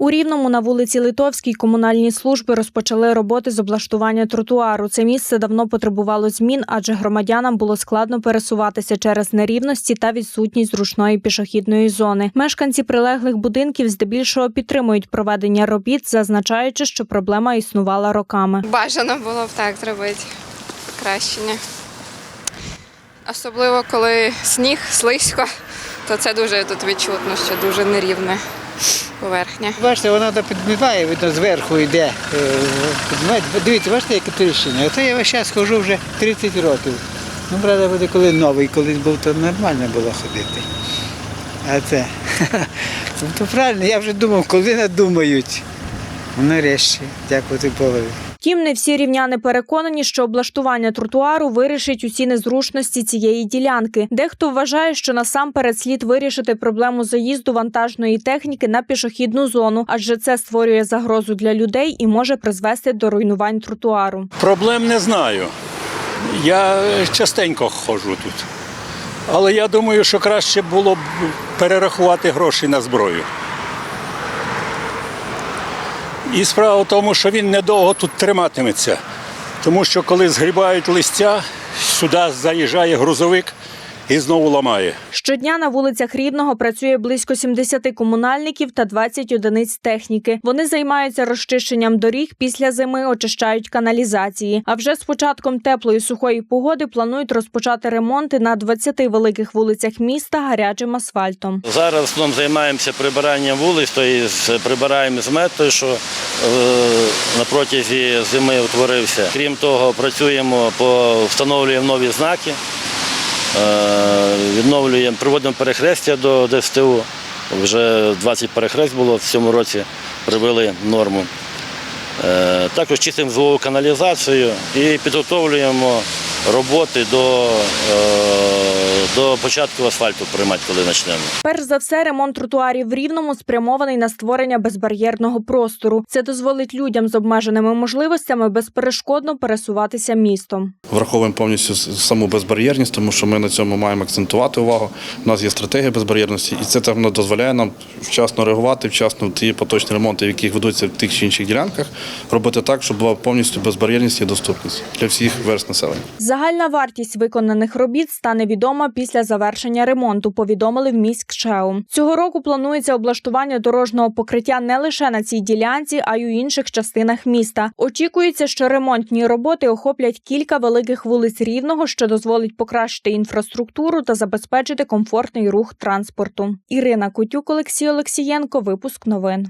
У Рівному на вулиці Литовській комунальні служби розпочали роботи з облаштування тротуару. Це місце давно потребувало змін, адже громадянам було складно пересуватися через нерівності та відсутність зручної пішохідної зони. Мешканці прилеглих будинків здебільшого підтримують проведення робіт, зазначаючи, що проблема існувала роками. Бажано було б так зробити. Кращення. Особливо коли сніг, слизько, то це дуже тут відчутно, що дуже нерівна поверхня. Бачите, вона так підмітає, видно, зверху йде. е. Дивіться, бачите, яке тріщина. Ото я весь час хожу вже 30 років. Ну, правда, буде, коли новий колись був, то нормально було ходити. А це. Ну, то правильно, я вже думав, коли надумають. Ну, Нарешті, дякувати Богові. Втім, не всі рівняни переконані, що облаштування тротуару вирішить усі незручності цієї ділянки. Дехто вважає, що насамперед слід вирішити проблему заїзду вантажної техніки на пішохідну зону, адже це створює загрозу для людей і може призвести до руйнувань тротуару. Проблем не знаю. Я частенько ходжу тут. Але я думаю, що краще було б перерахувати гроші на зброю. І справа в тому, що він недовго тут триматиметься. Тому що коли згрібають листя, сюди заїжджає грузовик і знову ламає. Щодня на вулицях Рівного працює близько 70 комунальників та 20 одиниць техніки. Вони займаються розчищенням доріг після зими, очищають каналізації. А вже з початком теплої сухої погоди планують розпочати ремонти на 20 великих вулицях міста гарячим асфальтом. Зараз основному займаємося прибиранням вулиць, тобто прибираємо змет, той, що е, на протязі зими утворився. Крім того, працюємо по встановлюємо нові знаки, відновлюємо, проводимо перехрестя до ДСТУ. Вже 20 перехрест було в цьому році, привели норму. Е, Також чистимо злову каналізацію і підготовлюємо роботи до, е, до початку асфальту приймати, коли почнемо. Перш за все, ремонт тротуарів в Рівному спрямований на створення безбар'єрного простору. Це дозволить людям з обмеженими можливостями безперешкодно пересуватися містом. Враховуємо повністю саму безбар'єрність, тому що ми на цьому маємо акцентувати увагу. У нас є стратегія безбар'єрності, і це так дозволяє нам вчасно реагувати, вчасно ті поточні ремонти, в яких ведуться в тих чи інших ділянках, робити так, щоб була повністю безбар'єрність і доступність для всіх верст населення. Загальна вартість виконаних робіт стане відома після завершення ремонту. Повідомили в міськшеу. Цього року планується облаштування дорожнього покриття не лише на цій ділянці, а й у інших частинах міста. Очікується, що ремонтні роботи охоплять кілька великих вулиць рівного, що дозволить покращити інфраструктуру та забезпечити комфортний рух транспорту. Ірина Кутюк, Олексій Олексієнко. Випуск новин.